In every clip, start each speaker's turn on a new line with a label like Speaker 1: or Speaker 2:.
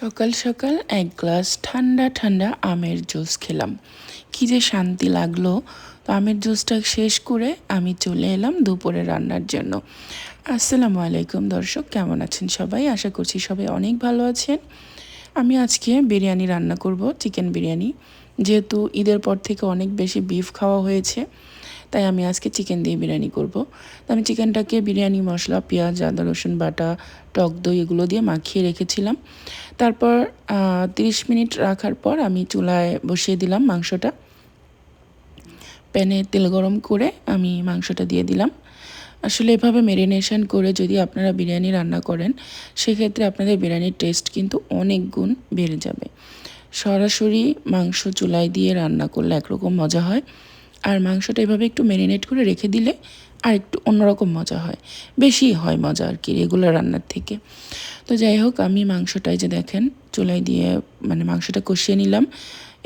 Speaker 1: সকাল সকাল এক গ্লাস ঠান্ডা ঠান্ডা আমের জুস খেলাম। কি যে শান্তি লাগল। তো আমের জুসটা শেষ করে আমি চলে এলাম দুপুরে রান্নার জন্য। আসসালামু আলাইকুম দর্শক, কেমন আছেন সবাই? আশা করছি সবাই অনেক ভালো আছেন। আমি আজকে বিরিয়ানি রান্না করব, চিকেন বিরিয়ানি। যেহেতু ঈদের পর থেকে অনেক বেশি বিফ খাওয়া হয়েছে তাই আমি আজকে চিকেন দিয়ে বিরিয়ানি করব। তো আমি চিকেনটাকে বিরিয়ানি, মশলা, পেঁয়াজ, আদা, রসুন, বাটা, টক দই এগুলো দিয়ে মাখিয়ে রেখেছিলাম। তারপর তিরিশ মিনিট রাখার পর আমি চুলায় বসিয়ে দিলাম মাংসটা। প্যানে তেল গরম করে আমি মাংসটা দিয়ে দিলাম। আসলে এভাবে মেরিনেশন করে যদি আপনারা বিরিয়ানি রান্না করেন, সেক্ষেত্রে আপনাদের বিরিয়ানির টেস্ট কিন্তু অনেক গুণ বেড়ে যাবে। সরাসরি মাংস চুলায় দিয়ে রান্না করলে একরকম মজা হয়। আর মাংসটা এভাবে একটু ম্যারিনেট করে রেখে দিলে আর একটু অন্যরকম মজা হয়। বেশি হয় মজা আর কি রেগুলার রান্নার থেকে। তো যাই হোক, আমি মাংসটাই যে দেখেন চুলাই দিয়ে মানে মাংসটা কষিয়ে নিলাম।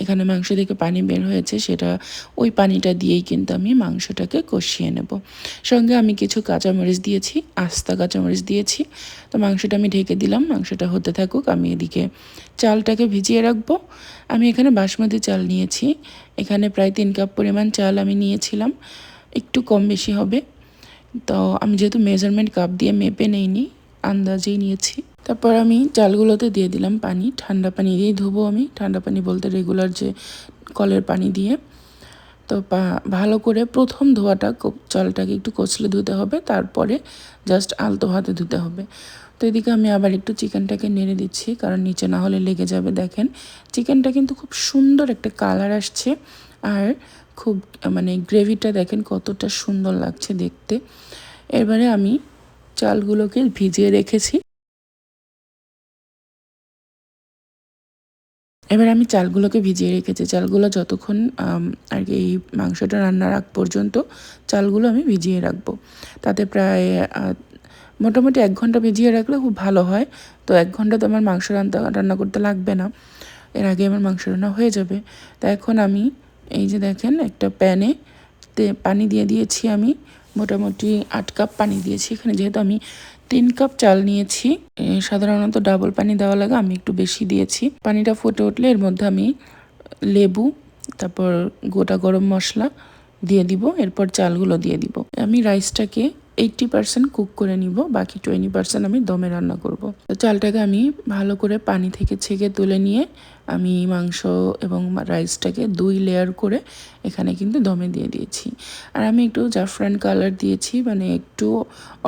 Speaker 1: এখানে মাংস থেকে পানি বের হয়েছে, সেটা ওই পানিটা দিয়েই কিন্তু আমি মাংসটাকে কষিয়ে নেব। সঙ্গে আমি কিছু কাঁচামরিচ দিয়েছি, আস্তা কাঁচামরিচ দিয়েছি। তো মাংসটা আমি ঢেকে দিলাম, মাংসটা হতে থাকুক, আমি এদিকে চালটাকে ভিজিয়ে রাখব। আমি এখানে বাসমতি চাল নিয়েছি, এখানে প্রায় তিন কাপ পরিমাণ চাল আমি নিয়েছিলাম, একটু কম বেশি হবে। তো আমি যেহেতু মেজারমেন্ট কাপ দিয়ে মেপে নেইনি, আন্দাজেই নিয়েছি। তারপর আমি চালগুলোতে দিয়ে দিলাম পানি, ঠান্ডা পানি দিয়েই ধুবো আমি। ঠান্ডা পানি বলতে রেগুলার যে কলের পানি দিয়ে। তো ভালো করে প্রথম ধোয়াটা চালটাকে একটু কচলে ধুতে হবে, তারপরে জাস্ট আলতো হাতে ধুতে হবে। তো এদিকে আমি আবার একটু চিকেনটাকে নেড়ে দিচ্ছি, কারণ নিচে না হলে লেগে যাবে, দেখেন। চিকেনটা কিন্তু খুব সুন্দর একটা কালার আসছে, আর খুব মানে গ্রেভিটা দেখেন কতটা সুন্দর লাগছে দেখতে। এবারে আমি চালগুলোকে ভিজিয়ে রেখেছি। এবার আমি চালগুলোকে ভিজিয়ে রেখেছি। চালগুলো যতক্ষণ আর কি এই মাংসটা রান্নার আগ পর্যন্ত চালগুলো আমি ভিজিয়ে রাখব। তাতে প্রায় মোটামুটি এক ঘণ্টা ভিজিয়ে রাখলে খুব ভালো হয়। তো এক ঘণ্টা তো আমার মাংস রান্না রান্না করতে লাগবে না। এর আগে আমার মাংস রান্না হয়ে যাবে। তা এখন আমি, এই যে দেখেন, একটা প্যানে পানি দিয়ে দিয়েছি আমি। মোটামুটি আট কাপ পানি দিয়েছি এখানে। যেহেতু আমি তিন কাপ চাল নিয়েছি। সাধারণত ডাবল পানি দেওয়া লাগে, আমি একটু বেশি দিয়েছি। পানিটা ফুটে উঠলে এর মধ্যে আমি লেবু, তারপর গোটা গরম মশলা দিয়ে দিব, এরপর চালগুলো দিয়ে দিব। আমি রাইসটাকে এইটটি পার্সেন্ট কুক করে নিব, বাকি টোয়েন্টি পার্সেন্ট আমি দমে রান্না করব। তো চালটাকে আমি ভালো করে পানি থেকে ছেঁকে তুলে নিয়ে আমি মাংস এবং রাইসটাকে দুই লেয়ার করে এখানে কিন্তু দমে দিয়ে দিয়েছি। আর আমি একটু জাফরান কালার দিয়েছি মানে একটু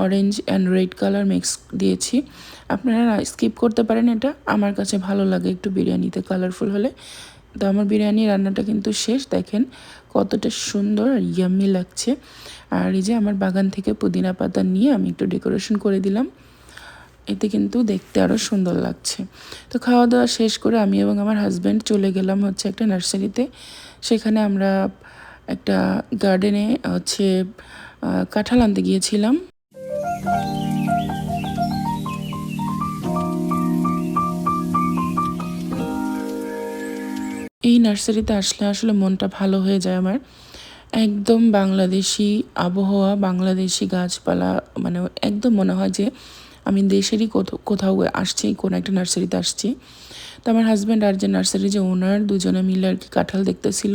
Speaker 1: orange and red colour mix দিয়েছি। আপনারা স্কিপ করতে পারেন এটা, আমার কাছে ভালো লাগে একটু বিরিয়ানিতে কালারফুল হলে। তো আমার বিরিয়ানি রান্নাটা কিন্তু শেষ। দেখেন কতটা সুন্দর আর ইয়াম্মি লাগছে। আর এই যে আমার বাগান থেকে পুদিনা পাতা নিয়ে আমি একটু ডেকোরেশন করে দিলাম। এতে কিন্তু দেখতে আরও সুন্দর লাগছে। তো খাওয়া দাওয়া শেষ করে আমি এবং আমার হাজব্যান্ড চলে গেলাম হচ্ছে একটা নার্সারিতে। সেখানে আমরা একটা গার্ডেনে হচ্ছে কাঁঠাল আনতে গিয়েছিলাম। এই নার্সারিতে আসলে আসলে মনটা ভালো হয়ে যায় আমার। একদম বাংলাদেশি আবহাওয়া, বাংলাদেশি গাছপালা মানে একদম মনে হয় যে আমি দেশেরই কোথাও আসছি, কোনো একটা নার্সারিতে আসছি। তো আমার হাজব্যান্ড আর যে নার্সারি যে ওনার দুজনে মিলে আর কি কাঁঠাল দেখতেছিল,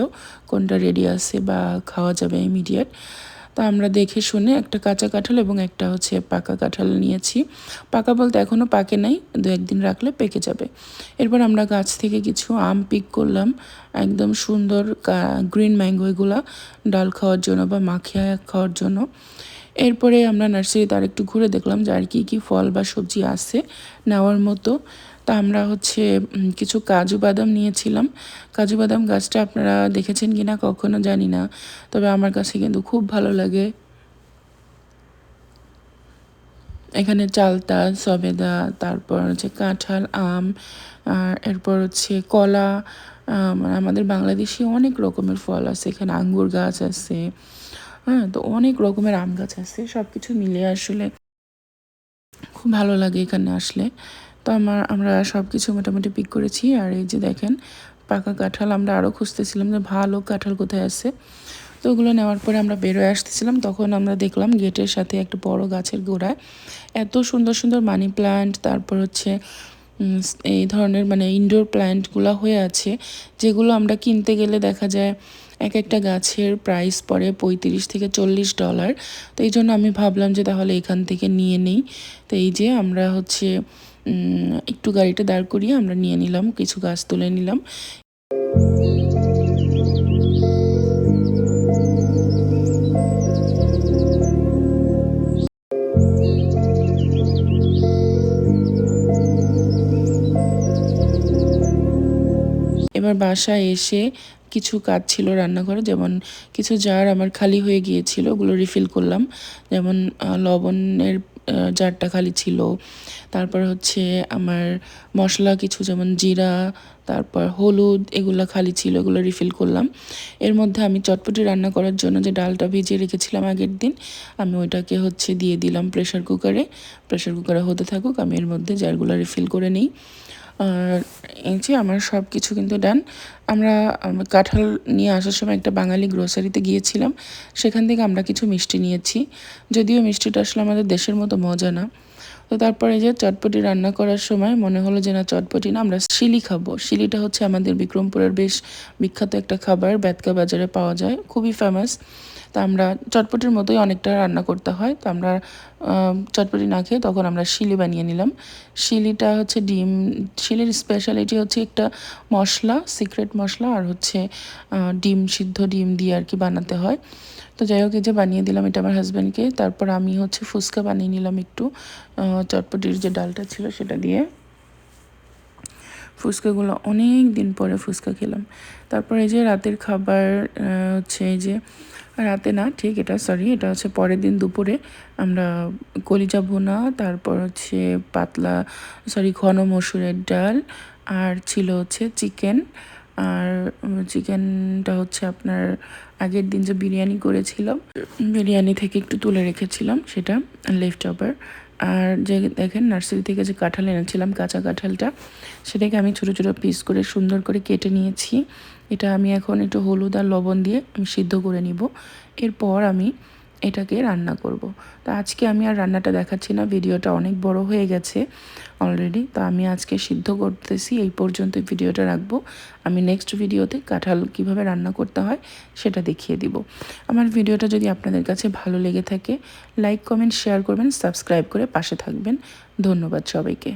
Speaker 1: কোনটা রেডি আছে বা খাওয়া যাবে ইমিডিয়েট তা আমরা দেখে শুনে একটা কাঁচা কাঁঠাল এবং একটা হচ্ছে পাকা কাঁঠাল নিয়েছি। পাকা বলতে এখনও পাকে নাই, দু একদিন রাখলে পেকে যাবে। এরপর আমরা গাছ থেকে কিছু আম পিক করলাম, একদম সুন্দর গ্রিন ম্যাঙ্গো এগুলা, ডাল খাওয়ার জন্য বা মাখিয়া খাওয়ার জন্য। এরপরে আমরা নার্সারিতে আরেকটু ঘুরে দেখলাম যে আর কী কী ফল বা সবজি আছে নেওয়ার মতো। তা আমরা হচ্ছে কিছু কাজু বাদাম নিয়েছিলাম। কাজু বাদাম গাছটা আপনারা দেখেছেন কি না কখনো জানি না, তবে আমার কাছে কিন্তু খুব ভালো লাগে। এখানে চালতা, সবেদা, তারপর হচ্ছে কাঁঠাল, আম, আর এরপর হচ্ছে কলা মানে আমাদের বাংলাদেশে অনেক রকমের ফল আছে। এখানে আঙ্গুর গাছ আছে হ্যাঁ তো অনেক রকমের আম গাছ আছে সব কিছু মিলে আসলে খুব ভালো লাগে এখানে আসলে। তো আমার, আমরা সব কিছু মোটামুটি পিক করেছি। আর এই যে দেখেন, পাকা কাঁঠাল আমরা আরও খুঁজতেছিলাম যে ভালো কাঁঠাল কোথায় আছে। তো ওগুলো নেওয়ার পরে আমরা বেরোয় আসতেছিলাম। তখন আমরা দেখলাম গেটের সাথে একটা বড় গাছের গোড়ায় এত সুন্দর সুন্দর মানি প্লান্ট, তারপর হচ্ছে এই ধরনের মানে ইনডোর প্ল্যান্টগুলো হয়ে আছে, যেগুলো আমরা কিনতে গেলে দেখা যায় এক একটা গাছের প্রাইস পড়ে পঁয়ত্রিশ থেকে চল্লিশ ডলার তো এই জন্য আমি ভাবলাম যে তাহলে এখান থেকে নিয়ে নেই। তো এই যে আমরা হচ্ছে একটু গাড়িটা দাঁড় করিয়ে আমরা নিয়ে নিলাম কিছু গাছ তুলে নিলাম। এবার বাসায় এসে কিছু কাজ ছিল রান্নাঘরে, যেমন কিছু জার আমার খালি হয়ে গিয়েছিল, ওগুলো রিফিল করলাম। যেমন লবণের জারটা খালি ছিল। তারপর হচ্ছে আমার মশলা কিছু, যেমন জিরা, তারপর হলুদ, এগুলো খালি ছিল, এগুলো রিফিল করলাম। এর মধ্যে আমি চটপটি রান্না করার জন্য যে ডালটা ভিজিয়ে রেখেছিলাম আগের দিন, আমি ওইটাকে হচ্ছে দিয়ে দিলাম প্রেশার কুকারে প্রেশার কুকারে হতে থাকুক, আমি এর মধ্যে জারগুলো রিফিল করে নিই। আর এই যে আমার সব কিছু কিন্তু ডান আমরা কাঁঠাল নিয়ে আসার সময় একটা বাঙালি গ্রোসারিতে গিয়েছিলাম, সেখান থেকে আমরা কিছু মিষ্টি নিয়েছি, যদিও মিষ্টিটা আসলে আমাদের দেশের মতো মজা না। তো তারপরে যে চটপটি রান্না করার সময় মনে হলো যে না, চটপটি না, আমরা শিলি খাব। শিলিটা হচ্ছে আমাদের বিক্রমপুরের বেশ বিখ্যাত একটা খাবার বেতকা বাজারে পাওয়া যায়, খুবই ফেমাস তা আমরা চটপটির মতোই অনেকটা রান্না করতে হয়। তো আমরা চটপটি না খেয়ে তখন আমরা শিলি বানিয়ে নিলাম। শিলিটা হচ্ছে ডিম, শিলির স্পেশালিটি হচ্ছে একটা মশলা সিক্রেট মশলা আর হচ্ছে ডিম, সিদ্ধ ডিম দিয়ে আর কি বানাতে হয়। তো যাই হোক, এই যে বানিয়ে দিলাম এটা আমার হাজব্যান্ডকে তারপর আমি হচ্ছে ফুচকা বানিয়ে নিলাম একটু চটপটির যে ডালটা ছিল সেটা দিয়ে। ফুচকাগুলো অনেক দিন পরে ফুচকা খেলাম। তারপরে এই যে রাতের খাবার হচ্ছে এই যে, রাতে না, ঠিক এটা সরি এটা হচ্ছে পরের দিন দুপুরে আমরা কলিজা ভুনা, তারপর হচ্ছে পাতলা সরি ঘন মসুরের ডাল, আর ছিল হচ্ছে চিকেন। আর চিকেনটা হচ্ছে আপনার আগের দিন যে বিরিয়ানি করেছিলাম, বিরিয়ানি থেকে একটু তুলে রেখেছিলাম, সেটা লেফট ওভার আর যে দেখেন নার্সারি থেকে যে কাঁঠাল এনেছিলাম, কাঁচা কাঁঠালটা, সেটাকে আমি ছোটো ছোটো পিস করে সুন্দর করে কেটে নিয়েছি। এটা আমি এখন একটু হলুদ আর লবণ দিয়ে আমি সিদ্ধ করে নিব। এরপর আমি এটাকে রান্না করব। তো আজকে আমি আর রান্নাটা দেখাচ্ছি না, ভিডিওটা অনেক বড় হয়ে গেছে অলরেডি তো আমি আজকে সিদ্ধ করতেছি, এই পর্যন্ত ভিডিওটা রাখব। আমি নেক্সট ভিডিওতে কাঁঠাল কীভাবে রান্না করতে হয় সেটা দেখিয়ে দিব। আমার ভিডিওটা যদি আপনাদের কাছে ভালো লেগে থাকে লাইক কমেন্ট শেয়ার করবেন সাবস্ক্রাইব করে পাশে থাকবেন। ধন্যবাদ সবাইকে।